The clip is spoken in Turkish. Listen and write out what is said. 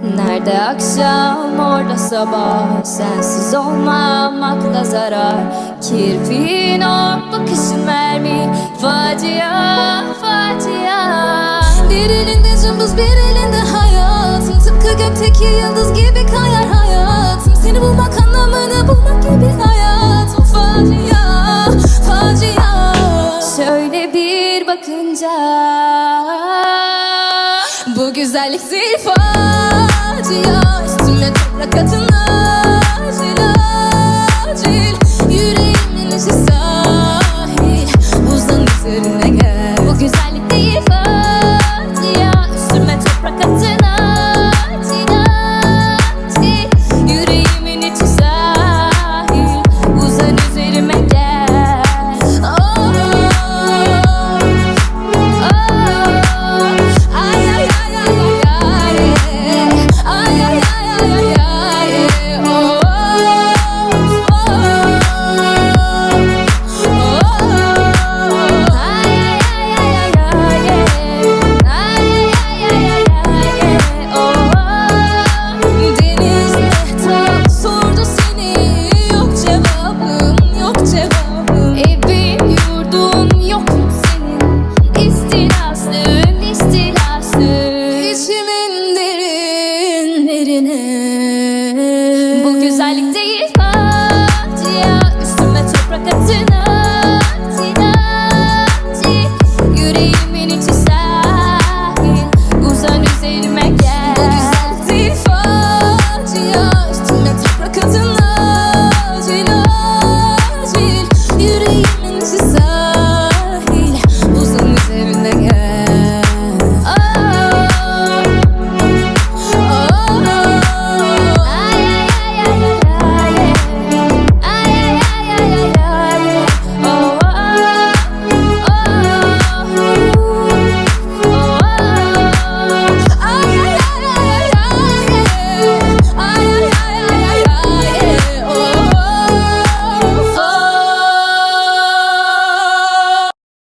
Nerede akşam orada sabah. Sensiz olmamakla zarar. Kirpiğin o bakışın mermi. Facia, facia. Bir elinde cımbız bir elinde hayatım. Tıpkı gökteki yıldız gibi kayar hayatım. Seni bulmak anlamını bulmak gibi hayatım. Facia, facia. Şöyle bir bakınca. Bu güzellik zil